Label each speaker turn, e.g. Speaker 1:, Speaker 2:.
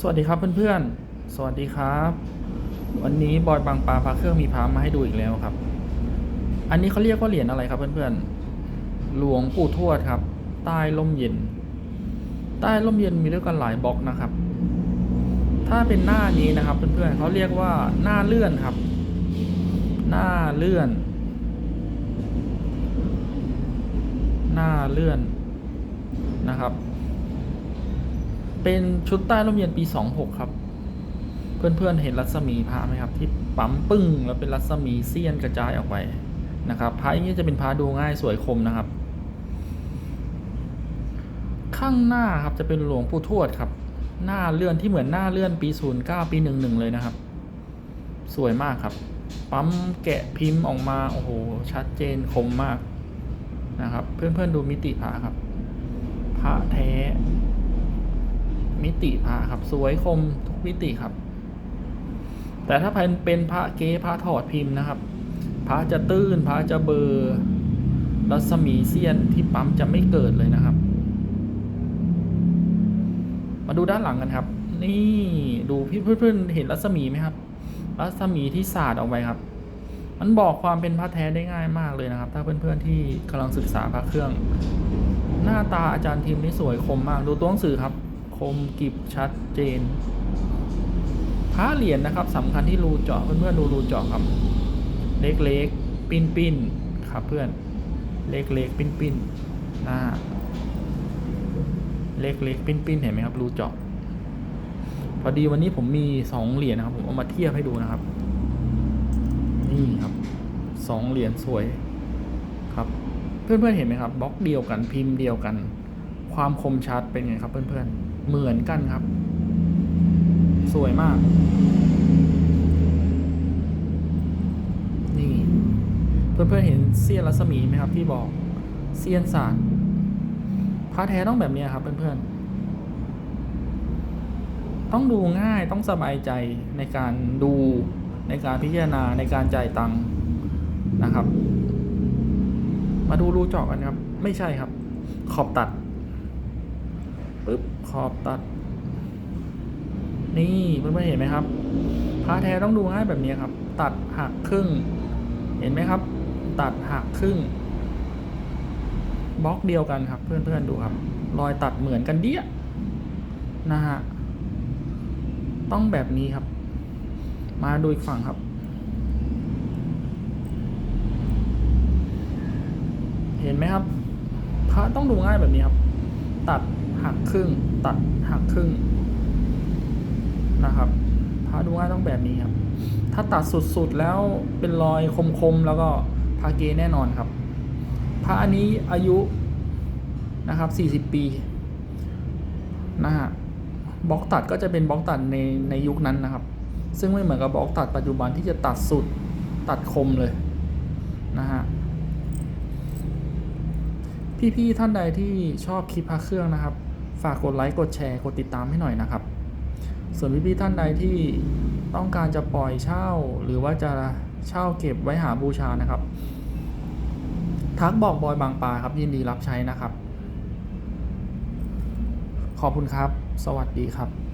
Speaker 1: สวัสดีครับเพื่อนๆ สวัสดีครับ วันนี้บอยบางปลาพาเครื่องมีพามาให้ดูอีกแล้วครับ อันนี้เขาเรียกว่าเหรียญอะไรครับเพื่อนๆ หลวงปู่ทวดครับ ใต้ร่มเย็น ใต้ร่มเย็นมีด้วยกันหลายบล็อกนะครับ ถ้าเป็นหน้านี้นะครับเพื่อนๆเขาเรียกว่าหน้าเลื่อนครับ หน้าเลื่อน หน้าเลื่อนนะครับ เป็นชุดใต้ร่มเย็นปี 26 ครับ เพื่อนๆเห็นรัศมีพระไหมครับ ที่ปั๊มปึ้งแล้วเป็นรัศมีเสี้ยนกระจายออกไปนะครับพระอย่างนี้จะเป็นพระดูง่ายสวยคมนะครับ ข้างหน้าครับจะเป็นหลวงปู่ทวดครับ หน้าเลื่อนที่เหมือนหน้าเลื่อนปี 09 ปี 11 เลยนะครับ สวยมากครับ ปั๊มแกะพิมพ์ออกมาโอ้โหชัดเจนคมมากนะครับ เพื่อนๆดูมิติพระครับ พระแท้ มิติพระครับ สวยคมทุกมิติครับ แต่ถ้าเป็นเป็นพระเก๊พระถอดพิมพ์นะครับ พระจะตื้นพระจะเบลอร์รัศมีเสี้ยนที่ปั๊มจะไม่เกิดเลยนะครับ มาดูด้านหลังกันครับ นี่ดูพี่เพื่อนๆเห็นรัศมีไหมครับ รัศมีที่สาดออกไปครับ มันบอกความเป็นพระแท้ได้ง่ายมากเลยนะครับ ถ้าเพื่อนๆที่กำลังศึกษาพระเครื่อง หน้าตาอาจารย์ทีมนี่สวยคมมาก ดูตัวหนังสือครับ คมกิบชัดเจนพระเหรียญนะครับสำคัญที่รูเจาะเพื่อนๆดูรูเจาะครับ เล็กๆปิ้นปิ้นๆครับเพื่อน เล็กๆปิ้นปิ้นๆหน้าเล็กๆปิ้นปิ้นๆเห็นไหมครับรูเจาะพอดีวันนี้ผมมีสองเหรียญนะครับ ผมเอามาเทียบให้ดูนะครับ นี่ครับสองเหรียญสวยครับ เพื่อนๆเห็นไหมครับบล็อกเดียวกันพิมพ์เดียวกัน ความคมชัดเป็นไงครับเพื่อนๆ เหมือนกันครับ สวยมาก นี่ เพื่อนๆเห็นเสี้ยนรัศมีไหมครับ ที่บอกเสี้ยนศาสตร์พระแท้ต้องแบบนี้ครับ เพื่อนๆ ต้องดูง่ายต้องสบายใจในการดูในการพิจารณาในการจ่ายตังค์นะครับ มาดูรูเจาะกันครับ ไม่ใช่ครับ ขอบตัด ปึ๊บขอบตัด นี่เพื่อนๆเห็นไหมครับพระแท้ต้องดูง่ายแบบนี้ครับ ตัดหักครึ่ง เห็นไหมครับ ตัดหักครึ่งบล็อกเดียวกันครับ เพื่อนๆดูครับ รอยตัดเหมือนกันเดียนะฮะต้องแบบนี้ครับ มาดูอีกฝั่งครับ เห็นไหมครับพระต้องดูง่ายแบบนี้ครับ ตัด หักครึ่งตัดหักครึ่งนะครับพระดูง่ายต้องแบบนี้ครับ ถ้าตัดสุดๆแล้วเป็นรอยคมๆแล้วก็พระเกแน่นอนครับพระอันนี้อายุนะครับ40 ปีนะฮะบล็อกตัดก็จะเป็นบล็อกตัดในในยุคนั้นนะครับ ซึ่งไม่เหมือนกับบล็อกตัดปัจจุบันที่จะตัดสุดตัดคมเลยนะฮะพี่ๆท่านใดที่ชอบคลิปพระเครื่องนะครับ ฝากกดไลค์กดแชร์กดติดตามให้หน่อยนะครับ ส่วนพี่ๆท่านใดที่ต้องการจะปล่อยเช่า หรือว่าจะเช่าเก็บไว้หาบูชานะครับ ทักบอกบอยบางปลาครับยินดีรับใช้นะครับ ขอบคุณครับ สวัสดีครับ